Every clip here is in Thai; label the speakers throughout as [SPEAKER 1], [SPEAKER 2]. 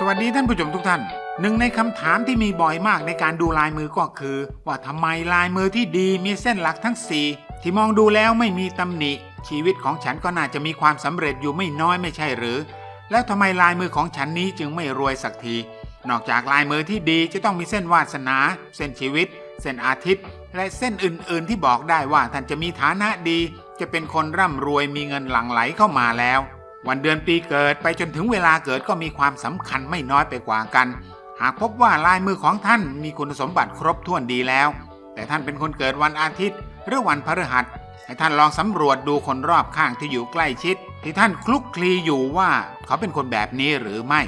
[SPEAKER 1] สวัสดีท่านผู้ชมทุกท่าน หนึ่งในคำถามที่มีบ่อยมากในการดูลายมือก็คือ ว่าทำไมลายมือที่ดีมีเส้นหลักทั้ง 4 ที่มองดูแล้วไม่มีตำหนิ ชีวิตของฉันก็น่าจะมีความสำเร็จอยู่ไม่น้อยไม่ใช่หรือ แล้วทำไมลายมือของฉันนี้จึงไม่รวยสักที นอกจากลายมือที่ดีจะต้องมีเส้นวาสนา เส้นชีวิต เส้นอาทิตย์ และเส้นอื่น ๆ ที่บอกได้ว่าท่านจะมีฐานะดี จะเป็นคนร่ำรวยมีเงินหลั่งไหลเข้ามาแล้ว วันเดือนปีเกิดไปจนถึงเวลาเกิดก็มีความสำคัญไม่น้อยไปกว่ากัน หากพบว่าลายมือของท่านมีคุณสมบัติครบถ้วนดีแล้ว แต่ท่านเป็นคนเกิดวันอาทิตย์ หรือวันพฤหัส ให้ท่านลองสำรวจดูคนรอบข้างที่อยู่ใกล้ชิด ที่ท่านคลุกคลีอยู่ว่าเขาเป็นคนแบบนี้หรือไม่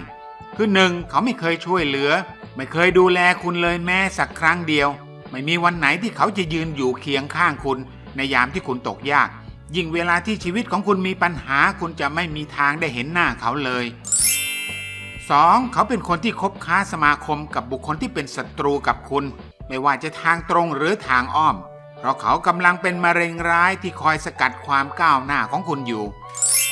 [SPEAKER 1] คือหนึ่งเขาไม่เคยช่วยเหลือ ไม่เคยดูแลคุณเลยแม้สักครั้งเดียว ไม่มีวันไหนที่เขาจะยืนอยู่เคียงข้างคุณ ในยามที่คุณตกยาก ยิ่งเวลาที่ชีวิตของคุณมีปัญหาคุณจะไม่มีทางได้เห็นหน้าเขาเลย 2. เขาเป็นคนที่คบค้าสมาคมกับบุคคลที่เป็นศัตรูกับคุณ ไม่ว่าจะทางตรงหรือทางอ้อม เพราะเขากำลังเป็นมะเร็งร้ายที่คอยสกัดความก้าวหน้าของคุณอยู่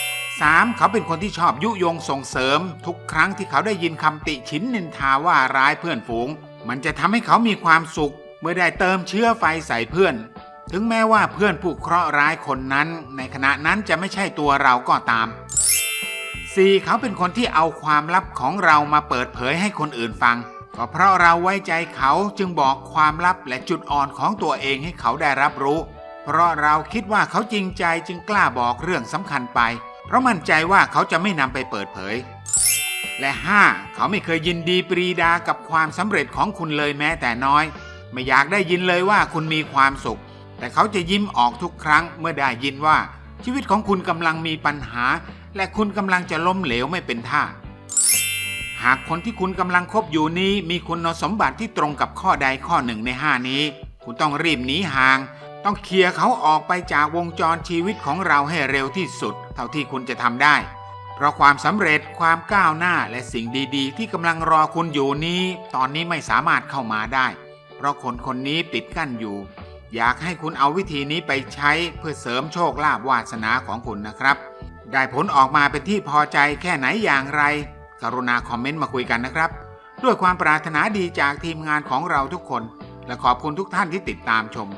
[SPEAKER 1] 3. เขาเป็นคนที่ชอบยุยงส่งเสริม ทุกครั้งที่เขาได้ยินคำติฉินนินทาว่าร้ายเพื่อนฝูง มันจะทำให้เขามีความสุข เมื่อได้เติมเชื้อไฟใส่เพื่อน ถึงแม้ว่าเพื่อนผู้เคราะห์ร้ายคนนั้นในขณะนั้นจะไม่ใช่ตัวเราก็ตาม 4. เขาเป็นคนที่เอาความลับของเรามาเปิดเผยให้คนอื่นฟังก็เพราะเราไว้ใจเขาจึงบอกความลับและจุดอ่อนของตัวเองให้เขาได้รับรู้ เพราะเราคิดว่าเขาจริงใจจึงกล้าบอกเรื่องสำคัญไป เพราะมั่นใจว่าเขาจะไม่นำไปเปิดเผย และ 5. เขาไม่เคยยินดีปรีดากับความสำเร็จของคุณเลยแม้แต่น้อย ไม่อยากได้ยินเลยว่าคุณมีความสุข แต่เขาจะยิ้มออกทุกครั้งเมื่อได้ยินว่าชีวิตของคุณกำลังมีปัญหา และคุณกำลังจะล้มเหลวไม่เป็นท่า หากคนที่คุณกำลังคบอยู่นี้มีคุณสมบัติที่ตรงกับข้อใดข้อหนึ่งในห้านี้ คุณต้องรีบหนีห่าง ต้องเคลียร์เขาออกไปจากวงจรชีวิตของเราให้เร็วที่สุด เท่าที่คุณจะทำได้ เพราะความสำเร็จความก้าวหน้าและสิ่งดีๆ ที่กำลังรอคุณอยู่นี้ ตอนนี้ไม่สามารถเข้ามาได้ เพราะคนคนนี้ปิดกั้นอยู่ อยากให้คุณเอาวิธีนี้ไปใช้เพื่อเสริมโชคลาภวาสนาของคุณนะครับ ได้ผลออกมาเป็นที่พอใจแค่ไหนอย่างไร กรุณาคอมเมนต์มาคุยกันนะครับ ด้วยความปรารถนาดีจากทีมงานของเราทุกคน และขอบคุณทุกท่านที่ติดตามชม